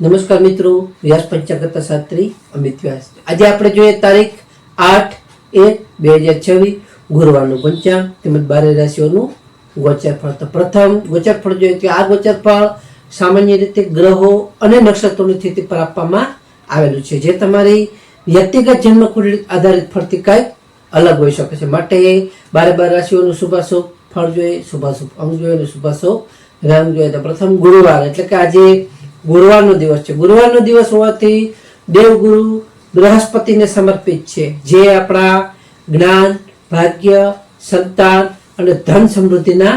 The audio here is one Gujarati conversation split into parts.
નમસ્કાર મિત્રો, વ્યાસ પંચાગત શાસ્ત્રી, અમિત વ્યાસ. આજે આપણે જોઈએ તારીખ આઠ એક બે હજાર છવ્વીસ, ગુરુવારનું પંચાંગ, તેમજ બારે રાશિઓનું ગોચર ફળ તો પ્રથમ ગોચર ફળ જોઈએ કે આ ગોચર ફળ સામાન્ય રીતે ગ્રહો અને નક્ષત્રોની સ્થિતિ પર આપવામાં આવેલું છે. જે તમારી વ્યક્તિગત જન્મ કુંડળી આધારિત ફળથી કંઈક અલગ હોઈ શકે છે. માટે બારે બાર રાશિઓનું શુભાશુભ ફળ જોઈએ શુભાશુભ અંગ જોઈએ અને શુભાશુભ રંગ જોઈએ. તો પ્રથમ ગુરુવાર, એટલે કે આજે ગુરુવારનો દિવસ છે. ગુરુવારનો દિવસ હોવાથી દેવગુરુ બૃહસ્પતિને સમર્પિત છે. જે આપણા જ્ઞાન, ભાગ્ય, સંતાન અને ધન સમૃદ્ધિના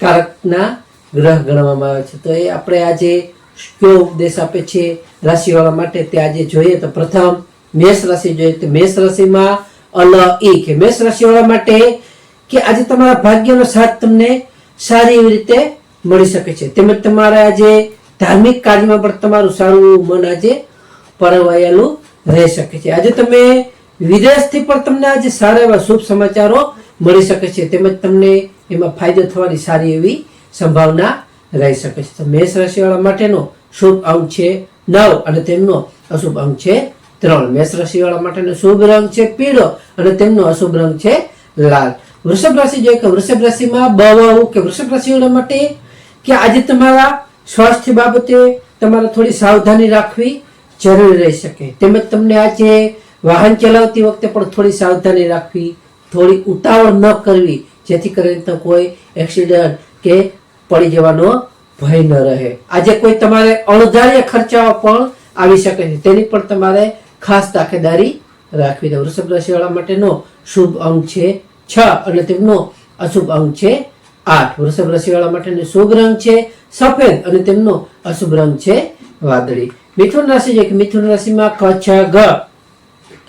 કારકના ગ્રહ ગણવામાં આવે છે. તો એ આપણે આજે કયો ઉપદેશ આપે છે રાશિવાળા માટે તે આજે જોઈએ. તો પ્રથમ મેષ રાશિ જોઈએ. તો મેષ રાશિમાં અલ ઈ કે મેષ રાશિવાળા માટે કે આજે તમારા ભાગ્યનો સાથ તમને સારી એવી રીતે મળી શકે છે. તેમજ તમારે આજે ધાર્મિક કાર્યમાં પણ તમારું સારું મન આજે પરવાયેલું રહી શકે છે. આજે તમે વિદેશથી પણ તમને આજે સારા એવા શુભ સમાચારો મળી શકે છે. તેમજ તમને એમાં ફાયદો થવાની સારી એવી સંભાવના રહી શકે છે. તો મેષ રાશિવાળા માટેનો શુભ અંક છે નવ અને તેમનો અશુભ અંક છે ત્રણ. મેષ રાશિવાળા માટેનો શુભ રંગ છે પીળો અને તેમનો અશુભ રંગ છે લાલ. વૃષભ રાશિ જોઈએ કે વૃષભ રાશિમાં બહુ કે વૃષભ રાશિવાળા માટે કે આજે તમારા સ્વાસ્થ્ય બાબતે તમારે થોડી સાવધાની રાખવી જરૂરી રહી શકે. તેમજ તમને આજે વાહન ચલાવતી વખતે પણ થોડી સાવધાની રાખવી, થોડી ઉતાવળ ન કરવી, જેથી કરીને તો કોઈ એક્સિડન્ટ કે પડી જવાનો ભય ન રહે. આજે કોઈ તમારે અણધાર્ય ખર્ચાઓ પણ આવી શકે છે. તેની પણ તમારે ખાસ તાકેદારી રાખવી. વૃષભ રાશિવાળા માટેનો શુભ અંક છે છ. અને તેમનો અશુભ અંક છે આઠ વૃષભ રાશિવાળા માટેનો શુભ રંગ છે, સફેદ અને તેમનો અશુભ રંગ છે, વાદળી. મિથુન રાશિ છે કે મિથુન રાશિમાં ક છ ગ.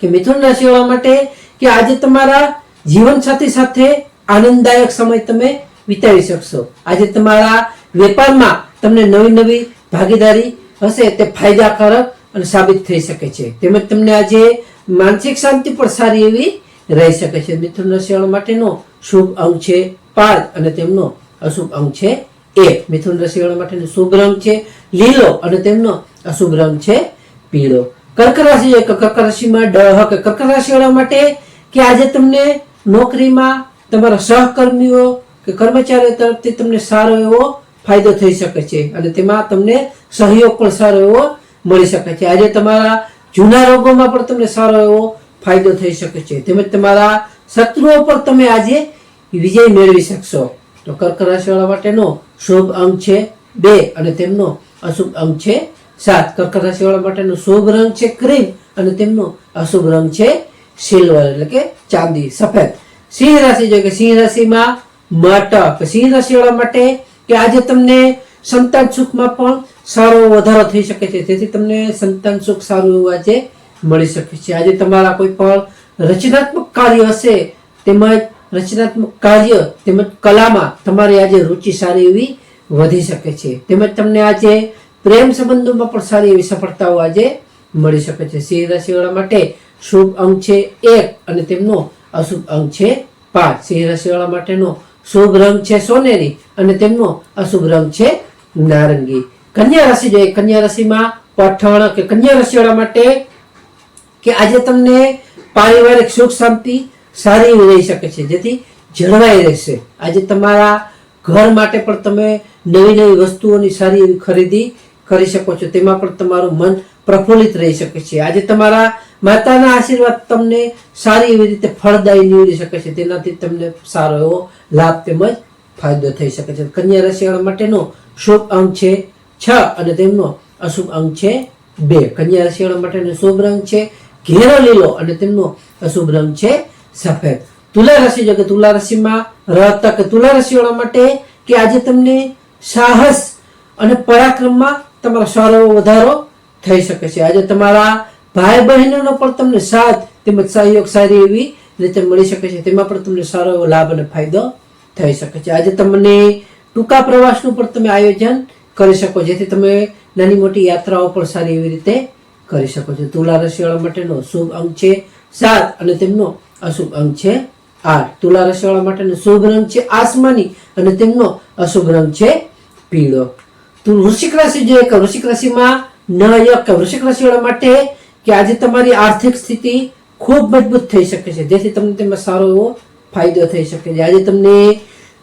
કે મિથુન રાશિવાળા માટે કે આજે તમારા જીવનસાથી સાથે આનંદદાયક સમય તમે વિતાવી શકશો. આજે તમારા વેપારમાં તમને નવી નવી ભાગીદારી હશે તે ફાયદાકારક અને સાબિત થઈ શકે છે. તેમજ તમને આજે માનસિક શાંતિ પણ સારી એવી રહી શકે છે. મિથુન રાશિવાળા માટેનો શુભ અંગ છે પાંચ અને તેમનો અશુભ અંક છે એક મિથુન રસીવાળા માટેનો શુભ રંગ છે. લીલો અને તેમનો અશુભ રંગ છે પીળો. કર્ક રાશિ કર્ક રાશિમાં ડહ કે કર્ક રાશિવાળા માટે કે આજે તમને નોકરીમાં તમારા સહકર્મીઓ કે કર્મચારીઓ તરફથી તમને સારો એવો ફાયદો થઈ શકે છે અને તેમાં તમને સહયોગ પણ સારો એવો મળી શકે છે. આજે તમારા જૂના રોગોમાં પણ તમને સારો એવો ફાયદો થઈ શકે છે. તેમજ તમારા શત્રુઓ પર તમે આજે વિજય મેળવી શકશો. તો કર્ક રાશિવાળા માટેનો શુભ અંક છે બે અને તેમનો અશુભ અંક છે સાત. કર્ક રાશિવાળા માટેનો શુભ રંગ છે ક્રીમ અને તેમનો અશુભ રંગ છે સિલ્વર એટલે કે ચાંદી, સફેદ. સિંહ રાશિ જો કે સિંહ રાશિમાં મટક. સિંહ રાશિવાળા માટે કે આજે તમને સંતાન સુખમાં પણ સારો વધારો થઈ શકે છે. તેથી તમને સંતાન સુખ સારું એવું આજે મળી શકે છે. આજે તમારા કોઈ પણ રચનાત્મક કાર્ય હશે તેમજ રચનાત્મક કાર્ય તેમજ કલામાં તમારી આજે રુચિ સારી એવી વધી શકે છે. તેમજ તમને આજે પ્રેમ સંબંધોમાં પણ સારી એવી સફળતાઓ આજે મળી શકે છે. સિંહ રાશિવાળા માટે શુભ અંક છે એક અને તેમનો અશુભ અંક છે પાંચ. સિંહ રાશિવાળા માટેનો શુભ રંગ છે સોનેરી અને તેમનો અશુભ રંગ છે નારંગી. કન્યા રાશિ જોઈએ. કન્યા રાશિમાં પઠણ કે કન્યા રાશિવાળા માટે કે આજે તમને પારિવારિક સુખ શાંતિ સારી રહી શકે છે. જેથી જળવાઈ રહેશે. આજે તમારા ઘર માટે પણ તમે નવી નવી વસ્તુઓની સારી એવી ખરીદી કરી શકો છો. તેમાં પણ તમારું મન પ્રફુલ્લિત રહી શકે છે. આજે તમારા માતાના આશીર્વાદ તમને સારી એવી રીતે ફળદાયી નીવડી શકે છે. તેનાથી તમને સારો એવો લાભ તેમજ ફાયદો થઈ શકે છે. કન્યા રાશિવાળા માટેનો શુભ અંક છે છ અને તેમનો અશુભ અંક છે બે. કન્યા રાશિવાળા માટેનો શુભ રંગ છે ઘેરો લીલો અને તેમનો અશુભ રંગ છે સફેદ તુલા રાશિ જો કે તુલા રાશિમાં રહેતા કે તુલા રાશિવાળા માટે કે આજે તમને સાહસ અને પરાક્રમમાં તમારો સારો વધારો થઈ શકે છે. આજે તમારા ભાઈ બહેનોનો પણ તમને સાથ તેમજ સહયોગ સારી એવી રીતે મળી શકે છે. તેમાં પણ તમને સારો એવો લાભ અને ફાયદો થઈ શકે છે. આજે તમને ટૂંકા પ્રવાસનું પણ તમે આયોજન કરી શકો, જેથી તમે નાની મોટી યાત્રાઓ પણ સારી એવી રીતે કરી શકો છો. તુલા રાશિવાળા માટેનો શુભ અંક છે સાત અને તેમનો અશુભ અંક છે આઠ તુલા રાશિવાળા માટેનો શુભ રંગ છે આસમાની અને તેમનો અશુભ રંગ છે પીળો. તો વૃશ્ચિક રાશિ જોઈએ કે વૃશ્ચિક રાશિમાં નયક વૃશ્ચિક રાશિવાળા માટે કે આજે તમારી આર્થિક સ્થિતિ ખૂબ મજબૂત થઈ શકે છે. જેથી તમને તેમાં સારો એવો ફાયદો થઈ શકે છે. આજે તમને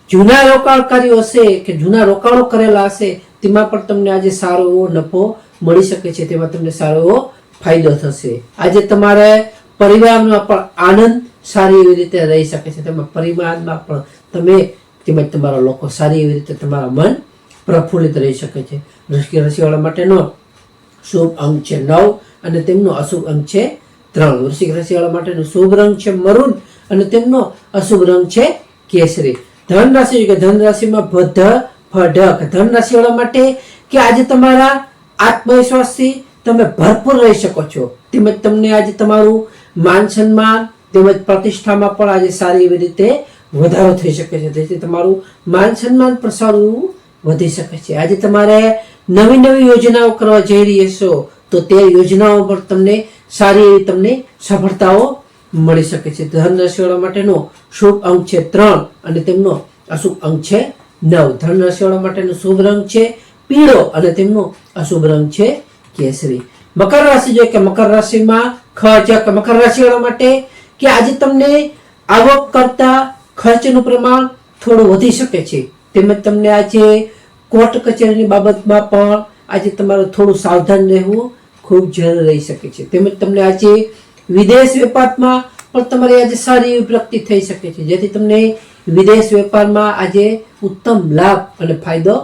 જૂના રોકાણકારીઓ હશે કે જૂના રોકાણો કરેલા હશે, તેમાં પણ તમને આજે સારો એવો નફો મળી શકે છે. તેમાં તમને સારો એવો ફાયદો થશે. આજે તમારે પરિવારમાં પણ આનંદ સારી એવી રીતે રહી શકે છે. તેમાં પરિવારમાં પણ તમે તેમજ તમારા લોકો સારી એવી રીતે તમારા મન પ્રફુલ્લિત રહી શકે છે. રસકી રસીવાળા માટેનો શુભ અંક છે નવ અને તેમનો અશુભ અંક છે ત્રણ. વૃશ્ચિક રાશિવાળા માટેનો શુભ રંગ છે મરૂન અને તેમનો અશુભ રંગ છે કેસરી. ધન રાશિ કે ધન રાશિમાં ભધ ફઢક ધન રાશિવાળા માટે કે આજે તમારા આત્મવિશ્વાસથી તમે ભરપૂર રહી શકો છો. તેમજ તમને આજે તમારું માન સન્માન તેમજ પ્રતિષ્ઠામાં પણ આજે સારી એવી રીતે વધારો થઈ શકે છે. તેથી તમારું માન સન્માન પણ વધી શકે છે. આજે તમારે નવી નવી યોજનાઓ કરવા જઈ રહી છો તો તે યોજનાઓ પર તમને સારી એવી તમને સફળતાઓ મળી શકે છે. ધન રાશિવાળા માટેનો શુભ અંક છે ત્રણ અને તેમનો અશુભ અંક છે નવ. ધન રાશિવાળા માટેનો શુભ રંગ છે પીળો અને તેમનો અશુભ રંગ છે કેસરી. મકર રાશિ જોઈએ કે મકર રાશિમાં ખર્ચ કે મકર રાશિવાળા માટે કે આજે તમને આવક કરતા ખર્ચનું પ્રમાણ થોડું વધી શકે છે. તેમજ તમને આજે કોર્ટ કચેરીની બાબતમાં પણ આજે તમારે થોડું સાવધાન રહેવું ખૂબ જરૂર રહી શકે છે. તેમજ તમને આજે વિદેશ વેપારમાં પણ તમારી આજે સારી એવી પ્રગતિ થઈ શકે છે. જેથી તમને વિદેશ વેપારમાં આજે ઉત્તમ લાભ અને ફાયદો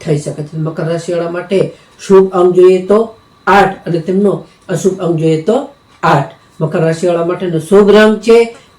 થઈ શકે છે. મકર રાશિવાળા માટે શુભ અંગ જોઈએ તો આઠ. અને તેમનો અશુભ અંક જોઈએ તો આઠ. મકર રાશિવાળા માટેનો શુભ રંગ છે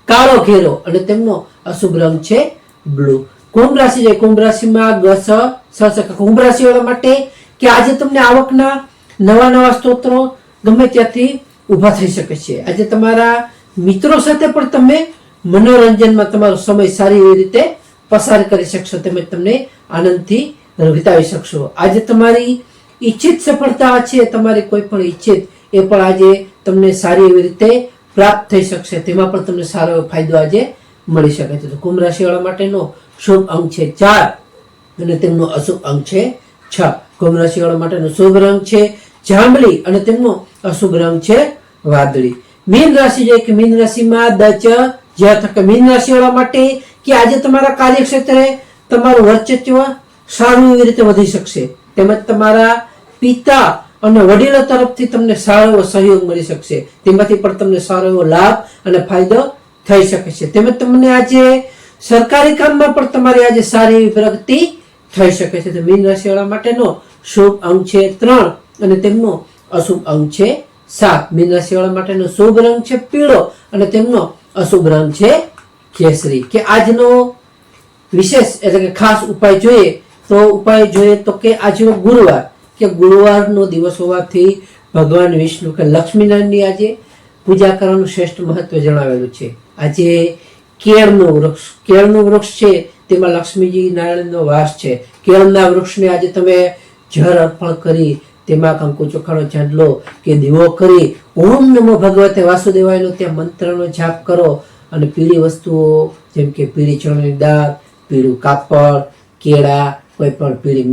કાળો ઘેરો અને તેમનો અશુભ રંગ છે બ્લુ. કુંભ રાશિ છે. કુંભ રાશિમાં ગસ સ સ સ કુંભ રાશિવાળા માટે કે આજે તમને આવકના નવા નવા સ્ત્રોતો ગમે ત્યાંથી ઊભા થઈ શકે છે. આજે તમારા મિત્રો સાથે પણ તમે મનોરંજનમાં તમારો સમય સારી એવી રીતે પસાર કરી શકશો. તેમજ તમને આનંદથી વિતાવી શકશો. આજે તમારી ઈચ્છિત સફળતા છે, તમારી કોઈ પણ ઈચ્છિત, એ પણ આજે તમને સારી એવી રીતે પ્રાપ્ત થઈ શકશે. તેમાં પણ તમને સારો એવો ફાયદો આજે મળી શકે છે. તો કુંભ રાશિવાળા માટેનો શુભ અંક છે ચાર અને તેમનો અશુભ અંક છે છ. કુંભ રાશિવાળા માટેનો શુભ રંગ છે જાંબલી અને તેમનો અશુભ રંગ છે વાદળી. મીન રાશિ જે કે મીન રાશિમાં દચ જ્યાં તક મીન રાશિવાળા માટે કે આજે તમારા કાર્યક્ષેત્રે તમારું વર્ચસ્વ સારું એવી રીતે વધી શકશે. તેમજ તમારા પિતા અને વડીલો તરફથી તમને સારો એવો સહયોગ મળી શકશે. તેમાંથી પણ તમને સારો એવો લાભ અને ફાયદો થઈ શકે છે. તેમજ તમને આજે સરકારી કામમાં પણ તમારી આજે સારી એવી પ્રગતિ થઈ શકે છે. તો મીન રાશિવાળા માટેનો શુભ અંક છે ત્રણ અને તેમનો અશુભ અંક છે સાત. મીન રાશિવાળા માટેનો શુભ રંગ છે પીળો અને તેમનો અશુભ રંગ છે કેસરી. કે આજનો વિશેષ એટલે કે ખાસ ઉપાય જોઈએ તો ઉપાય જોઈએ તો કે આજનો ગુરુવાર. કે ગુરુવારનો દિવસ હોવાથી ભગવાન વિષ્ણુ કે લક્ષ્મીનારાયણની આજે પૂજા કરવાનું શ્રેષ્ઠ મહત્વ જણાવેલું છે. આજે કેળનું વૃક્ષ કેળનું વૃક્ષ છે, તેમાં લક્ષ્મીજી નારાયણનો વાસ છે. કેળના વૃક્ષને આજે તમે જળ અર્પણ કરી, તેમાં કંકુ ચોખાનો ચાંદલો કે દીવો કરી, ઓમ નમો ભગવતે વાસુદેવાયનો ત્યાં મંત્રનો જાપ કરો અને પીળી વસ્તુઓ જેમ કે પીળી ચણાની દાળ, પીળું કાપડ, કેળા, કોઈ પણ પીળી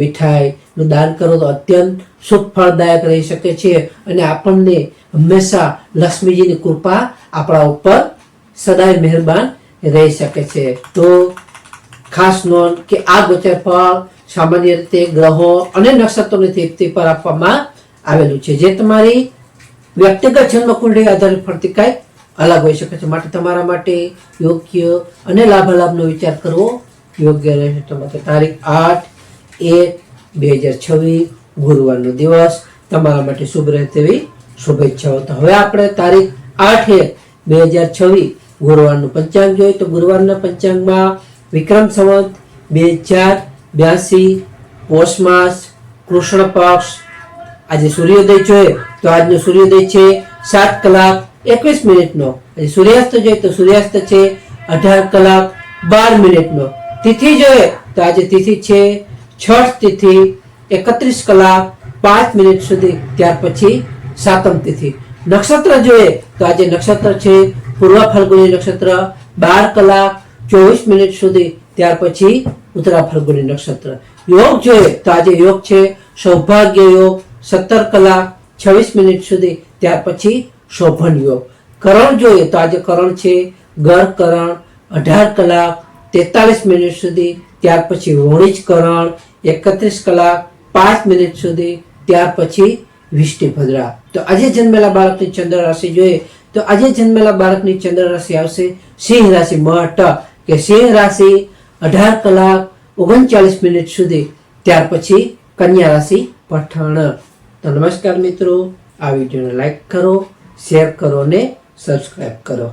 મીઠાઈનું દાન કરો તો અત્યંત સુખ ફળદાયક રહી શકે છે. અને આપણને હંમેશા લક્ષ્મીજીની કૃપા આપણા ઉપર સદાય મહેરબાન રહી શકે છે. તો ખાસ નોંધ કે આ ગોચર ફળ સામાન્ય રીતે ગ્રહો અને નક્ષત્રોની તૃપ્તિ પર આપવામાં આવેલું છે. જે તમારી વ્યક્તિગત જન્મ કુંડળી આધારિત ફરતી કાંઈક અલગ હોઈ શકે છે. માટે તમારા માટે યોગ્ય અને લાભાલાભનો વિચાર કરવો યોગ્ય રહેશે. તમારે તારીખ આઠ એક બે હજાર છવ્વીસ ગુરુવારનો દિવસ. તમારા માટે શુભ રહે તેવી શુભેચ્છાઓ તો હવે આપણે તારીખ આઠ એક બે હજાર છવ્વીસ ગુરુવારનું પંચાંગ જોઈએ તો ગુરુવારના પંચાંગમાં વિક્રમ સંવત, બે હજાર બ્યાસી, પોષ માસ, કૃષ્ણ પક્ષ, આજે સૂર્યોદય જોઈએ તો આજનો સૂર્યોદય છે સાત કલાક એકવીસ મિનિટનો. આજે સૂર્યાસ્ત જોઈએ તો સૂર્યાસ્ત છે અઢાર કલાક બાર મિનિટનો. તિથિ જોઈએ તો આજે તિથિ છે છઠ તિથિ એકત્રીસ કલાક પાંચ મિનિટ સુધી ત્યાર પછી સાતમ તિથિ નક્ષત્ર જોઈએ તો આજે નક્ષત્ર છે પૂર્વ ફલ્ગુની નક્ષત્ર બાર કલાક ચોવીસ મિનિટ સુધી ત્યાર પછી ઉત્તરા ફલ્ગુની નક્ષત્ર યોગ જોઈએ તો આજે યોગ છે સૌભાગ્ય યોગ સત્તર કલાક છવ્વીસ મિનિટ સુધી ત્યાર પછી શોભન યોગ કરણ જોઈએ તો આજે કરણ છે ગર કરણ અઢાર કલાક તેતાલીસ મિનિટ સુધી ત્યાર પછી વણિજ કરણ એકત્રીસ કલાક પાંચ મિનિટ સુધી, ત્યાર પછી વિષ્ટિ ભદ્રા. તો આજે જન્મેલા બાળકની ચંદ્ર રાશિ જોઈએ. તો આજે જન્મેલા બાળકની ચંદ્ર રાશિ આવશે સિંહ રાશિ. મઠ કે સિંહ રાશિ અઢાર કલાક ઓગણચાલીસ મિનિટ સુધી, ત્યાર પછી કન્યા રાશિ પઠાણ. તો નમસ્કાર મિત્રો. આ વિડીયોને લાઈક કરો, શેર કરો અને સબસ્ક્રાઈબ કરો.